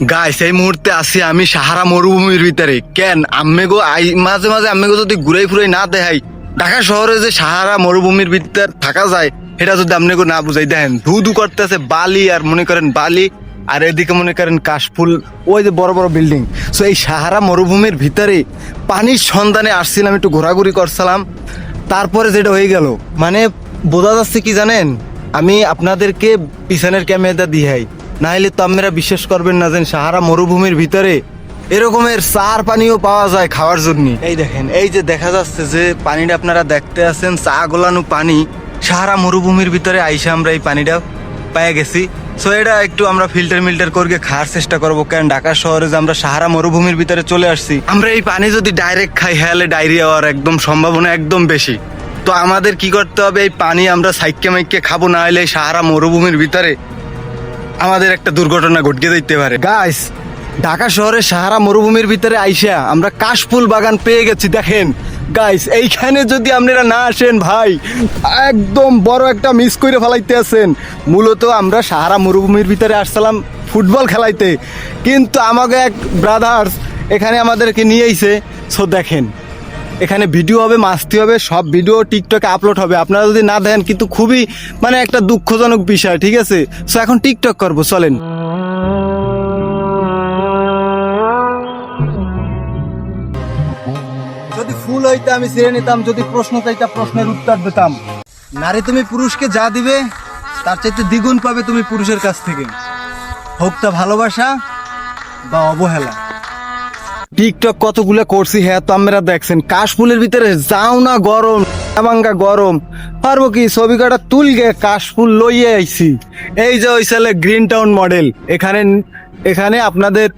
Guys এই মুহূর্তে আছি আমি সাহারা মরুভূমির ভিতরে। কেন? আম্মে গো আই, মাঝে মাঝে আম্মে গো যদি ঘুরাই ফুরাই না দেখাই, ঢাকা শহরে যে সাহারা মরুভূমির ভিতর থাকা যায়, এটা যদি আপনি না বুঝাই, দেখেন ধু ধু করতেছে বালি আর মনে করেন বালি, আর এদিকে মনে করেন কাশফুল, ওই যে বড় বড় বিল্ডিং। সো এই সাহারা মরুভূমির ভিতরে পানির সন্ধানে আসছিলাম, একটু ঘোরাঘুরি করছিলাম। তারপরে যেটা হয়ে গেল মানে বোঝা যাচ্ছে কি জানেন? আমি আপনাদেরকে পিছনের ক্যামেরা দিহাই। না হলে তো আপনারা বিশ্বাস করবেন না যে সাহারা মরুভূমির ভিতরে এরকমের চার পানিও পাওয়া যায় খাওয়ার জন্য। এই দেখেন, এই যে দেখা যাচ্ছে যে পানিটা আপনারা দেখতে আছেন, চা গোলানো পানি, সাহারা মরুভূমির ভিতরে আইসা আমরা এই পানিটা পেয়ে গেছি। সো এটা একটু আমরা ফিল্টার মিল্টার করে খাওয়ার চেষ্টা করব, কারণ ঢাকা শহরে যে আমরা সাহারা মরুভূমির ভিতরে চলে আসছি, আমরা এই পানি যদি ডাইরেক্ট খাই, হ্যালে ডায়রিয়া হওয়ার একদম সম্ভাবনা একদম বেশি। তো আমাদের কি করতে হবে, এই পানি আমরা সাইকে মাইকে খাব না হলে সাহারা মরুভূমির ভিতরে আমাদের একটা দুর্ঘটনা ঘটকে দিতে পারে। গাইস ঢাকা শহরের সাহারা মরুভূমির ভিতরে আইসা আমরা কাশফুল বাগান পেয়ে গেছি, দেখেন। গাইস এইখানে যদি আপনারা না আসেন ভাই, একদম বড় একটা মিস করে ফেলাইতে আছেন। মূলত আমরা সাহারা মরুভূমির ভিতরে আসছিলাম ফুটবল খেলাইতে। কিন্তু আমাকে এক ব্রাদার্স এখানে আমাদেরকে নিয়ে আইছে। সো দেখেন এখানে ভিডিও হবে, মাস্তি হবে, সব ভিডিও টিকটকে আপলোড হবে। আপনারা যদি না দেখেন, কিন্তু খুবই মানে একটা দুঃখজনক বিষয়, ঠিক আছে? সো এখন টিকটক করব, চলেন। যদি ফুল হইতে আমি ছেড়ে নিতাম, যদি প্রশ্ন চাইতা প্রশ্নের উত্তর দিতাম। নারী তুমি পুরুষকে যা দিবে, তার চাইতে দ্বিগুণ পাবে তুমি পুরুষের কাছ থেকে। হোক তা ভালোবাসা বা অবহেলা। টিকটক কতগুলো করছি হ্যাঁ তো আমরা দেখছেন। কাশফুলের ভিতরে যাও না, গরম ভাঙ্গা গরম। পারব কি? ছবি কাটা তুলগে, কাশফুল লইয়ে আইছি। এই যে ওই সালে গ্রিন টাউন মডেল এখানে এখানে আপনাদের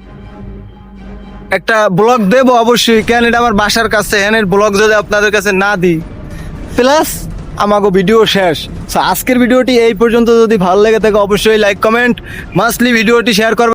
একটা ব্লগ দেবো অবশ্যই। কেন এটা আমার বাসার কাছে? হ্যানের ব্লগ যদি আপনাদের কাছে না দিই। প্লাস আমাকে ভিডিও শেষ। আজকের ভিডিওটি এই পর্যন্ত। যদি ভালো লেগে থাকে, অবশ্যই লাইক, কমেন্ট। মাস্টলি ভিডিওটি শেয়ার করবেন।